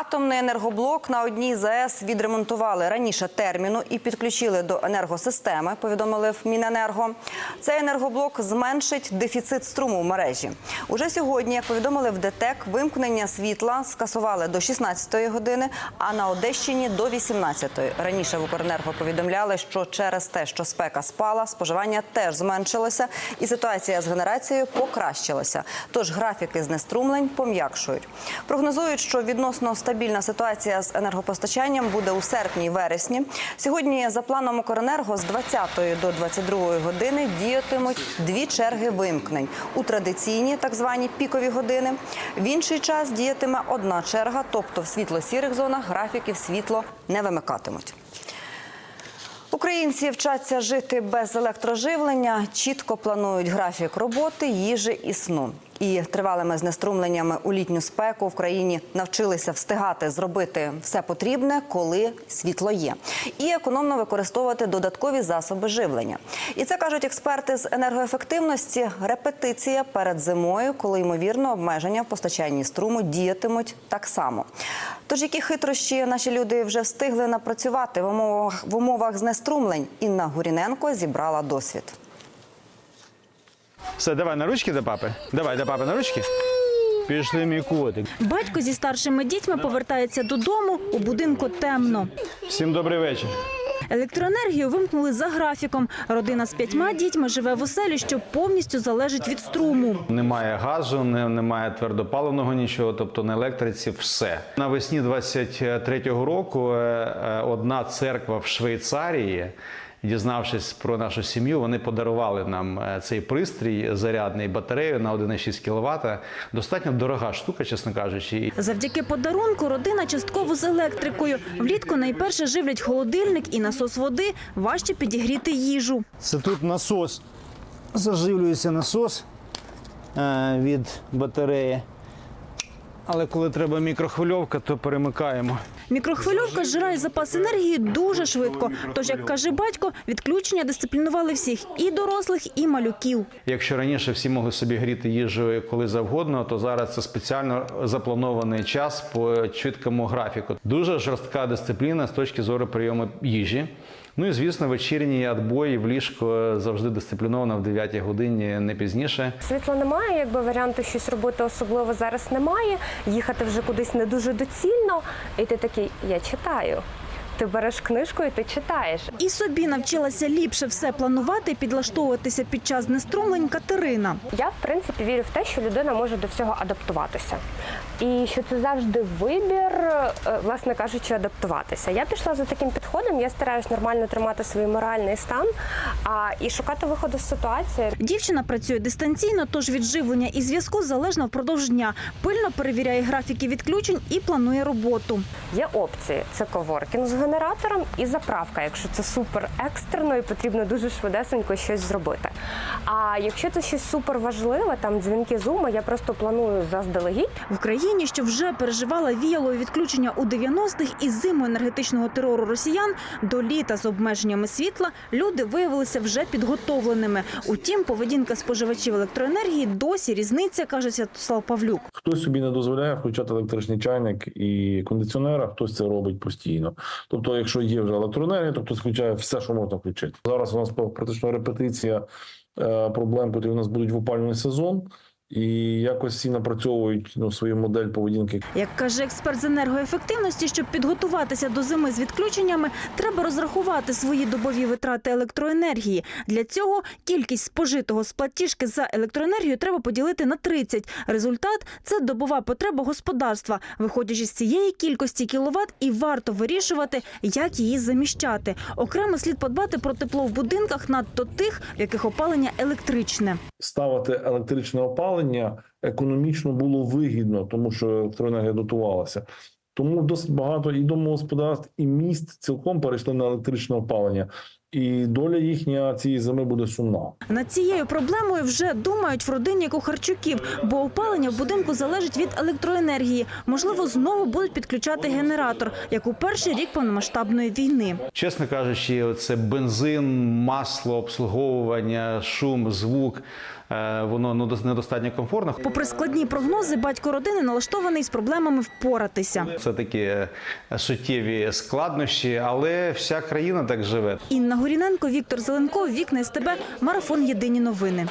Атомний енергоблок на одній з АЕС відремонтували раніше терміну і підключили до енергосистеми. Повідомили в Міненерго. Цей енергоблок зменшить дефіцит струму в мережі. Уже сьогодні, як повідомили в ДТЕК, вимкнення світла скасували до 16-ї години, а на Одещині до 18-ї. Раніше в Укренерго повідомляли, що через те, що спека спала, споживання теж зменшилося, і ситуація з генерацією покращилася. Тож графіки знеструмлень пом'якшують. Прогнозують, що відносно стабільна ситуація з енергопостачанням буде у серпні вересні. Сьогодні за планом Укренерго з 20 до 22 години діятимуть дві черги вимкнень у традиційні так звані пікові години. В інший час діятиме одна черга, тобто в світло-сірих зонах графіків світло не вимикатимуть. Українці вчаться жити без електроживлення, чітко планують графік роботи, їжі і сну. І тривалими знеструмленнями у літню спеку в країні навчилися встигати зробити все потрібне, коли світло є, і економно використовувати додаткові засоби живлення. І це кажуть експерти з енергоефективності. Репетиція перед зимою, коли ймовірно обмеження в постачанні струму діятимуть так само. Тож які хитрощі наші люди вже встигли напрацювати в умовах в умовах знеструмлень? Інна Гуріненко зібрала досвід. Все, давай на ручки до папи. Давай до папи на ручки. Пішли мій котик. Батько зі старшими дітьми повертається додому. У будинку темно. Всім добрий вечір. Електроенергію вимкнули за графіком. Родина з п'ятьма дітьми живе в оселі, що повністю залежить від струму. Немає газу, немає твердопаливного нічого, тобто на електриці все. Навесні 23-го року е, е, одна церква в Швейцарії. Дізнавшись про нашу сім'ю, вони подарували нам е, цей пристрій зарядний батарею на 1,6 кВт. Достатньо дорога штука, чесно кажучи. Завдяки подарунку родина частково з електрикою. Влітку найперше живлять холодильник і насос води. Важче підігріти їжу. Це тут насос. Заживлюється насос е, від батареї. Але коли треба мікрохвильовка, то перемикаємо. Мікрохвильовка зжирає запас енергії дуже швидко. Тож, як каже батько, відключення дисциплінували всіх і дорослих, і малюків. Якщо раніше всі могли собі гріти їжу коли завгодно, то зараз це спеціально запланований час по чіткому графіку. Дуже жорстка дисципліна з точки зору прийому їжі. Ну і звісно, вечірній адбой в ліжко завжди дисципліновано в 9 годині, не пізніше. Світла немає, якби варіанту щось робити особливо зараз немає. Їхати вже кудись не дуже доцільно. І ти такий, я читаю. Ти береш книжку і ти читаєш. І собі навчилася ліпше все планувати і підлаштовуватися під час знеструмлень Катерина. Я в принципі вірю в те, що людина може до всього адаптуватися. І що це завжди вибір, е, власне кажучи, адаптуватися. Я пішла за таким підходом, я стараюсь нормально тримати свій моральний стан а, і шукати виходу з ситуації. Дівчина працює дистанційно, тож від живлення і зв'язку залежно впродовж дня. Пильно перевіряє графіки відключень і планує роботу. Є опції: це коворкінг з генератором і заправка, якщо це супер екстрено і потрібно дуже швидесенько щось зробити. А якщо це щось супер важливе, там дзвінки зума, я просто планую заздалегідь. В Україні, що вже переживала віялові відключення у 90-х і зиму енергетичного терору росіян, до літа з обмеженнями світла люди виявилися вже підготовленими. Утім, поведінка споживачів електроенергії досі різниця, каже Святослав Павлюк. Хтось собі не дозволяє включати електричний чайник і кондиціонер, а хтось це робить постійно. Тобто, якщо є вже електроенергія, то хтось включає все, що можна включити. Зараз у нас практично репетиція проблем, які у нас будуть в опалювальний сезон, і якось всі напрацьовують ну, свою модель поведінки. Як каже експерт з енергоефективності, щоб підготуватися до зими з відключеннями, треба розрахувати свої добові витрати електроенергії. Для цього кількість спожитого з платіжки за електроенергію треба поділити на 30. Результат це добова потреба господарства. Виходячи з цієї кількості кіловат, і варто вирішувати, як її заміщати. Окремо слід подбати про тепло в будинках, надто тих, в яких опалення електричне. Ставити електричне опалення економічно було вигідно, тому що електроенергія дотувалася. Тому досить багато і домогосподарств, і міст цілком перейшли на електричне опалення. І доля їхня цієї зими буде сумна. Над цією проблемою вже думають в родині Кухарчуків, бо опалення в будинку залежить від електроенергії. Можливо, знову будуть підключати генератор, як у перший рік повномасштабної війни. Чесно кажучи, це бензин, масло, обслуговування, шум, звук. е, Воно ну, дос- недостатньо комфортно. Попри складні прогнози, батько родини налаштований з проблемами впоратися. Це такі е, суттєві складнощі, але вся країна так живе. Інна Горіненко, Віктор Зеленко, Вікна СТБ, Марафон Єдині новини.